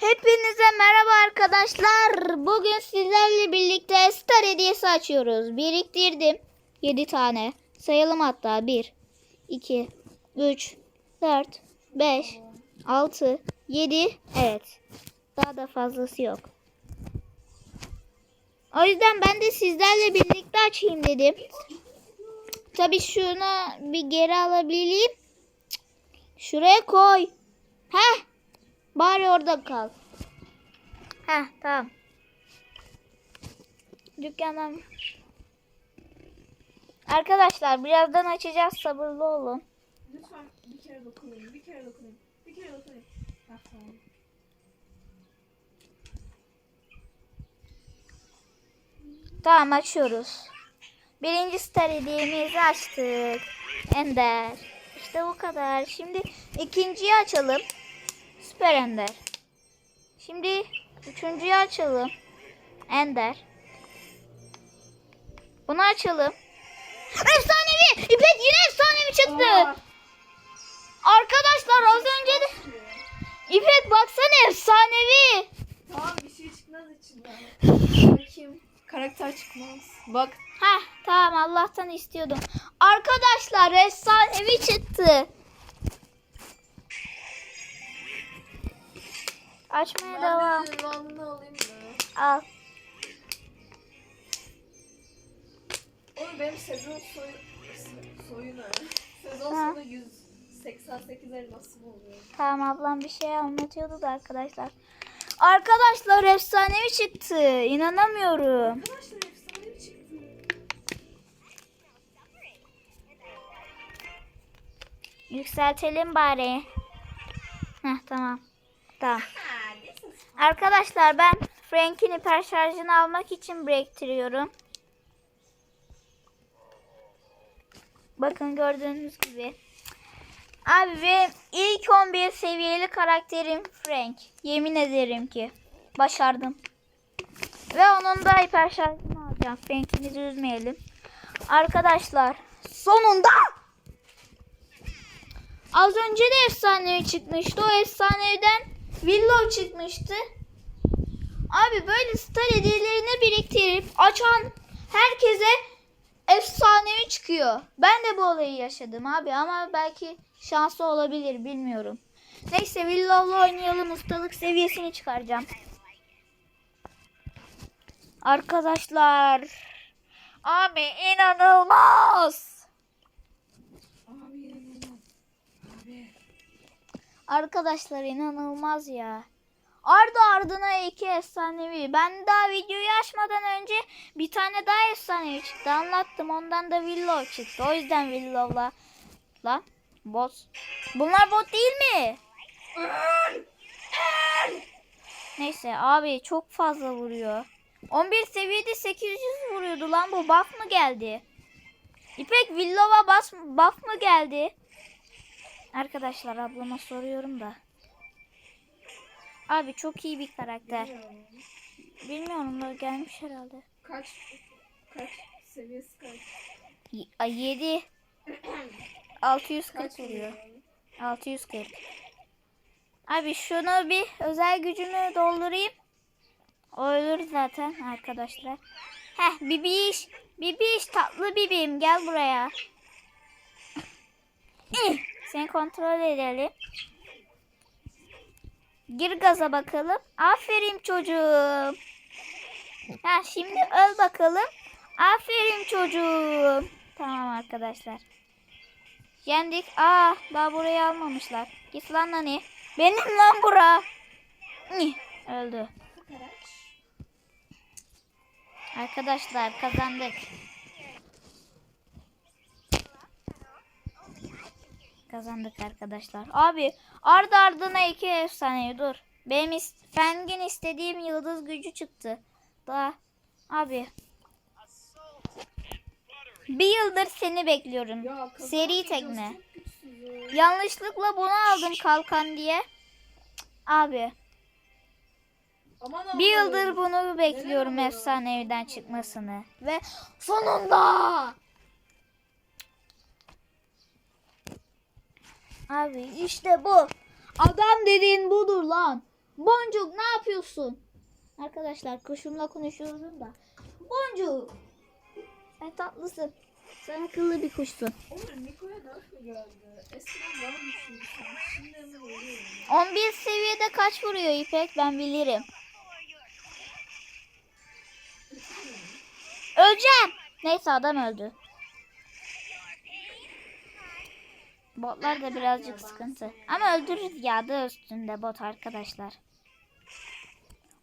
Hepinize merhaba arkadaşlar. Bugün sizlerle birlikte star hediyesi açıyoruz. Biriktirdim 7 tane. Sayalım hatta 1, 2, 3, 4, 5, 6, 7. Evet. Daha da fazlası yok. O yüzden ben de sizlerle birlikte açayım dedim. Tabii şunu bir geri alabileyim. Şuraya koy. Heh. Bari orada kal. Heh tamam. Dükkandan. Arkadaşlar birazdan açacağız sabırlı olun. Lütfen bir kere dokunayım, bir kere dokunayım, bir kere dokunayım. Hah tamam. Tamam açıyoruz. Birinci star hediyemizi açtık. Ender. İşte bu kadar. Şimdi ikinciyi açalım. Süper Ender. Şimdi üçüncüyü açalım. Ender. Bunu açalım. Efsanevi! İpek yine efsanevi çıktı. Aa, Arkadaşlar az önce de İpek baksana efsanevi. tamam bir şey çıkmaz içinden. Bakayım. Karakter çıkmaz. Bak. Heh tamam Allah'tan istiyordum. Arkadaşlar efsanevi çıktı. Açmaya devam. Ben de alayım mı? Al. Oğlum benim sezon soy... se- soyu ne? Sezon Ha. sonu 188 elmasım oluyor. Tamam ablam bir şey anlatıyordu da arkadaşlar. Arkadaşlar efsanevi çıktı. İnanamıyorum. Arkadaşlar efsane bir çıktı. Yükseltelim bari. Heh tamam. Tamam. Arkadaşlar ben Frank'in hiper şarjını almak için biriktiriyorum. Bakın gördüğünüz gibi. Abi benim ilk 11 seviyeli karakterim Frank. Yemin ederim ki. Başardım. Ve onun da hiper şarjını alacağım. Frank'imizi üzmeyelim. Arkadaşlar sonunda Az önce de efsanevi çıkmıştı. O efsaneviden Willow çıkmıştı. Abi böyle star hediyelerini biriktirip açan herkese efsanevi çıkıyor. Ben de bu olayı yaşadım abi ama belki şanslı olabilir bilmiyorum. Neyse Willow'la oynayalım ustalık seviyesini çıkaracağım. Arkadaşlar. Abi inanılmaz. Arkadaşlar inanılmaz ya. Ardı ardına iki efsanevi. Ben daha videoyu açmadan önce bir tane daha efsanevi çıktı. Anlattım. Ondan da Willow çıktı. O yüzden Willow'la la bot. Bunlar bot değil mi? Neyse abi çok fazla vuruyor. 11 seviyede 800 vuruyordu lan bu buff mı geldi? İpek Willow'a buff mı geldi? Arkadaşlar ablama soruyorum da. Abi çok iyi bir karakter. Bilmiyorum da gelmiş herhalde. Kaç? Kaç? Seviyesi kaç? Y- Ay 7 640 Kaç vuruyor. vuruyor? 640. Abi şunu bir özel gücümü doldurayım. O ölür zaten arkadaşlar. Heh bibiş. Bibiş tatlı bibim gel buraya. Seni kontrol edelim. Gir gaza bakalım. Aferin çocuğum. Ha şimdi öl bakalım. Aferin çocuğum. Tamam arkadaşlar. Yendik. Aa daha burayı almamışlar. Git lan Nani. Benim lan bura. Öldü. Arkadaşlar kazandık. Kazandık arkadaşlar. Abi ardı ardına iki efsane dur. Benim is Feng'in istediğim yıldız gücü çıktı. Daha abi. Bir yıldır seni bekliyorum. Ya Seri ya. Yanlışlıkla bunu aldım kalkan diye. Abi Aman bir yıldır bunu bekliyorum efsane evden çıkmasını. Ve sonunda. Abi işte bu. Adam dediğin budur lan. Boncuk ne yapıyorsun? Arkadaşlar kuşumla konuşuyorum da. Boncuk. Sen tatlısın. Sen akıllı bir kuşsun. Oğlum Niko'ya nerf mi geldi? Eskiden daha güçlüydü sen. Şimdi hemen oluyor. 11 seviyede kaç vuruyor İpek ben bilirim. Öleceğim. Neyse adam öldü. Botlar da birazcık sıkıntı. Ama öldürürüz ya da üstünde bot arkadaşlar.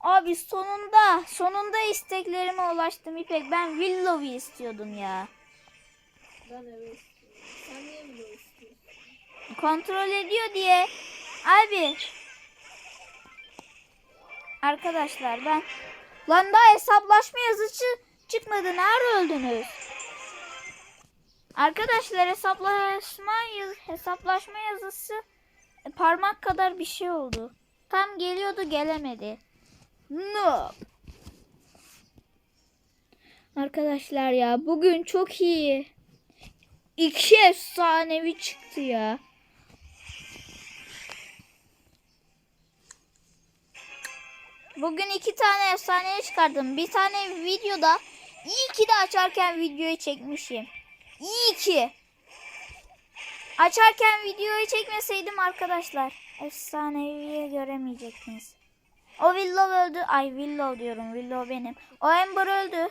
Abi sonunda sonunda isteklerime ulaştım İpek. Ben Willow'u istiyordum ya. Ben eve istiyorum. Sen niye bile istiyorsun? Kontrol ediyor diye. Abi. Arkadaşlar ben lan daha hesaplaşma yazısı çıkmadı. Nerede öldünüz? Arkadaşlar hesaplaşma hesaplaşma yazısı e, parmak kadar bir şey oldu. Tam geliyordu gelemedi. No. Arkadaşlar ya bugün çok iyi. İki efsanevi çıktı ya. Bugün iki tane efsanevi çıkardım. Bir tane videoda iyi ki de açarken videoyu çekmişim. İyi ki. Açarken videoyu çekmeseydim arkadaşlar efsaneviyi göremeyecektiniz. O Willow öldü. Ay Willow diyorum. Willow benim. O Ember öldü.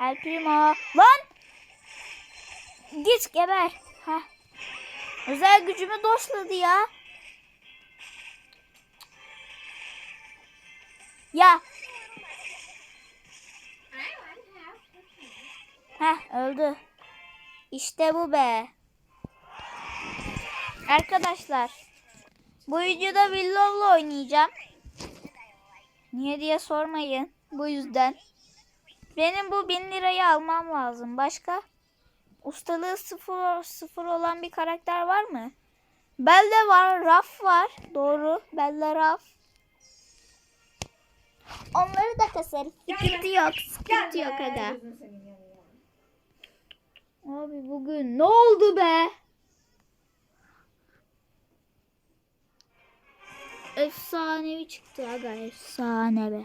El Primo. Lan! Git geber. Heh. Özel gücümü doşladı ya. Ya. Heh öldü. İşte bu be. Arkadaşlar. Bu videoda Willow'la oynayacağım. Niye diye sormayın. Bu yüzden. Benim bu 1000 lirayı almam lazım. Başka? Ustalığı sıfır, sıfır olan bir karakter var mı? Belde var. Raf var. Doğru. Belde Raf. Onları da kasarız. Sıkıntı yok. Sıkıntı yok aga. Abi bugün ne oldu be? Efsanevi çıktı aga efsane be.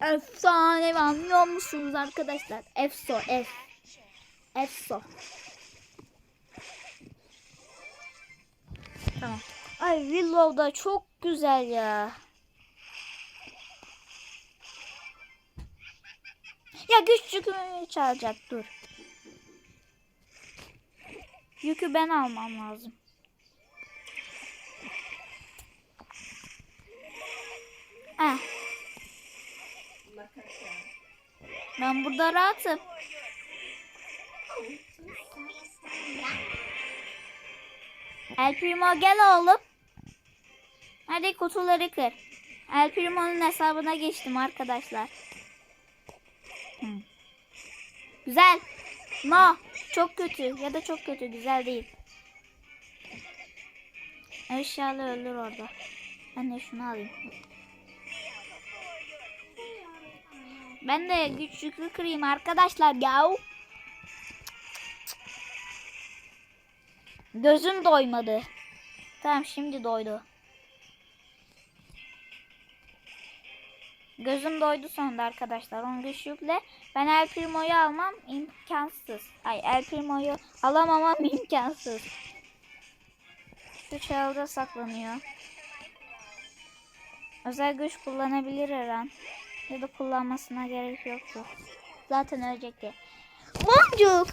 Efsane anlıyor musunuz arkadaşlar? Efso F. Efso. Tamam. Ay Willow da çok güzel ya. Ya güç yükümü çalacak dur. Yükü ben almam lazım. Lakaka. ben burada rahatım. El Primo gel oğlum. Hadi kutuları kır. El Primo'nun hesabına geçtim arkadaşlar. Güzel. No. Çok kötü ya da çok kötü. Güzel değil. Eşyalı ölür orada. Ben de şunu alayım. Ben de güç yüklü kırayım arkadaşlar ya. Gözüm doymadı. Tamam şimdi doydu. Gözüm doydu sonunda arkadaşlar. Onu güç yükle. Ben El Primo'yu almam imkansız. Ay El Primo'yu alamamam imkansız. Şu çalda saklanıyor. Özel güç kullanabilir her. Ya da kullanmasına gerek yoktu. Zaten ölecekti. Boncuk.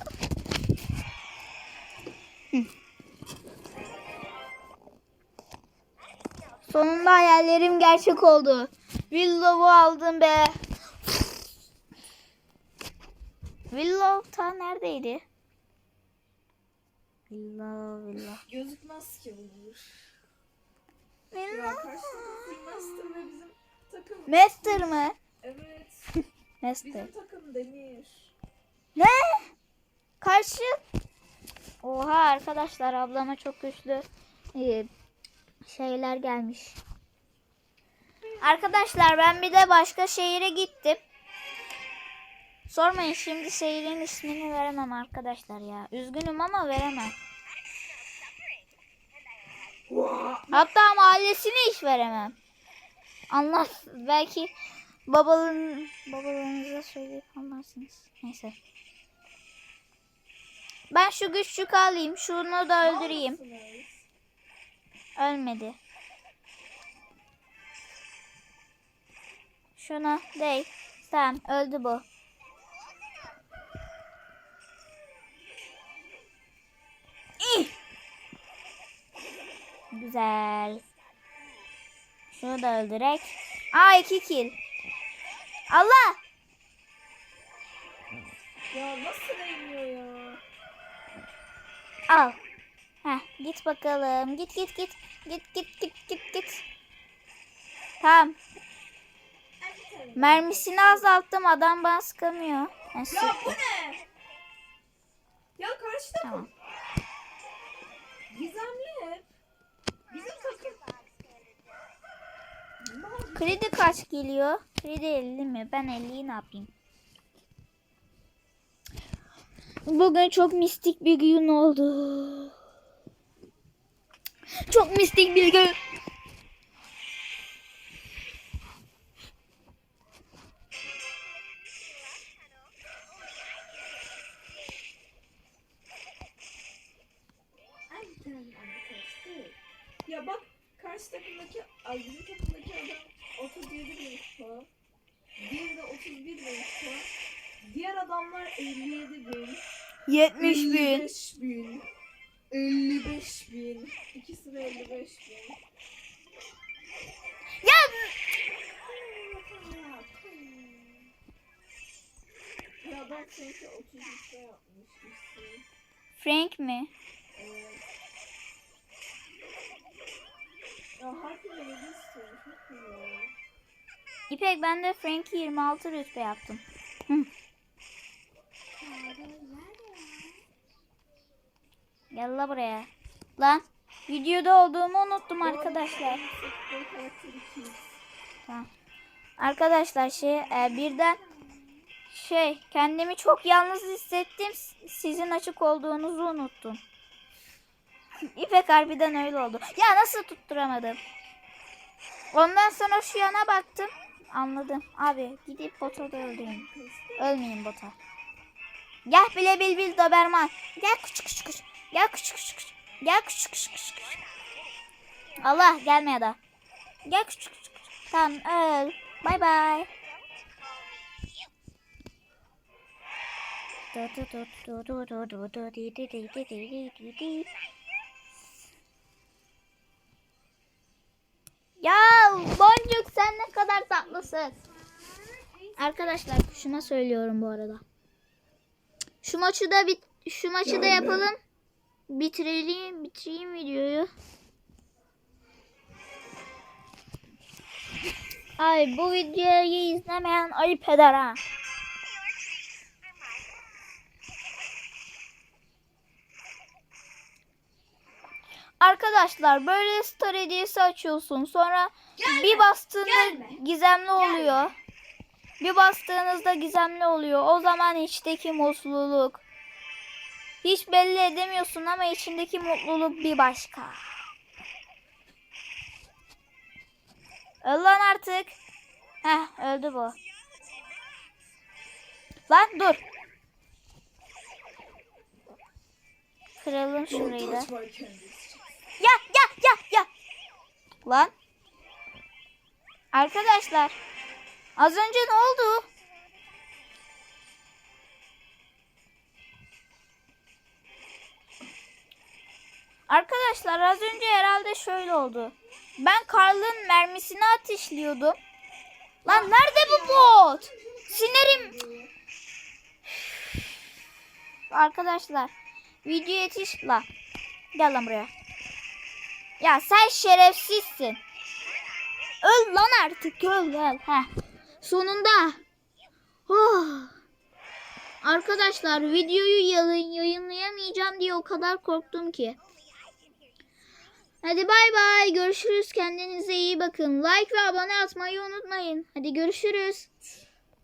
Sonunda hayallerim gerçek oldu. Willow'u aldım be. Willow ta neredeydi? Willow, Willow. Gözükmez ki bunlar. Willow. Master ve bizim takım. Master mı? Evet. Master. Bizim takım Demir. Ne? Karşı. Oha arkadaşlar ablama çok güçlü e, şeyler gelmiş. Arkadaşlar ben bir de başka şehire gittim. Sormayın şimdi şehrin ismini veremem arkadaşlar ya. Üzgünüm ama veremem. Hatta mahallesini hiç veremem. Anlat belki babalın babalarınıza söyleyip anlarsınız. Neyse. Ben şu güçlük alayım. Şunu da öldüreyim. Ölmedi. Şunu değil. Tamam öldü bu. İh! Güzel. Şunu da öldürek. Aa iki kill. Allah! Ya nasıl değmiyor ya? Al. Heh, git bakalım. Git git git. Git git git git git. Tamam. Mermisini azalttım. Adam bana sıkamıyor. Ha, Ya bu ne? Ya karşı takım. Tamam. Gizemli hep. Bizim takım. Kredi kaç geliyor? Kredi 50 mi? Ben 50'yi ne yapayım? Bugün çok mistik bir gün oldu. Çok mistik bir gün. Karşı takımdaki, ay bizim takımdaki adam 37 bin kupa. Diğeri de 31 bin kupa. Diğer adamlar 57 bin. 70 bin. 55 bin. 55 bin. İkisi de 55 bin. Ya Ya bak sanki 33'te yapmışmışsın. Frank mi? Evet. Ya herkes istiyormuş. İpek ben de Frank'i 26 rütbe yaptım. Gel la buraya. Lan videoda olduğumu unuttum arkadaşlar. Tamam. Arkadaşlar şey e, birden şey kendimi çok yalnız hissettim. Sizin açık olduğunuzu unuttum. İpek harbiden öyle oldu. Ya nasıl tutturamadım? Ondan sonra şu yana baktım. Anladım. Abi gidip bota da öldüreyim. Ölmeyin bota. Gel bile bil bil Doberman. Gel küçük küçük küçük. Gel küçük küçük küçük. Gel küçük küçük küçük. Allah gelme ya da. Gel küçük küçük. Tamam öl. Bay bay. Ya tatlısın. Arkadaşlar kuşuma söylüyorum bu arada. Şu maçı da bit şu maçı da yapalım. Bitirelim, bitireyim videoyu. Ay bu videoyu izlemeyen ayıp eder ha. Arkadaşlar böyle star hediyesi açıyorsun. Sonra bir bastığında gelme, gizemli oluyor. Bir bastığınızda gizemli oluyor. O zaman içteki mutluluk. Hiç belli edemiyorsun ama içindeki mutluluk bir başka. Öl lan artık. Heh öldü bu. Lan dur. Kıralım şurayı da. Ya ya ya ya. Lan. Arkadaşlar. Az önce ne oldu? Arkadaşlar az önce herhalde şöyle oldu. Ben Karl'ın mermisini ateşliyordum. Lan nerede bu bot? Sinirim. Arkadaşlar video yetiş la. Gel lan buraya. Ya sen şerefsizsin. Öl lan artık öl öl. Heh. Sonunda. Oh. Arkadaşlar videoyu yayın, yayınlayamayacağım diye o kadar korktum ki. Hadi bay bay. Görüşürüz. Kendinize iyi bakın. Like ve abone atmayı unutmayın. Hadi görüşürüz.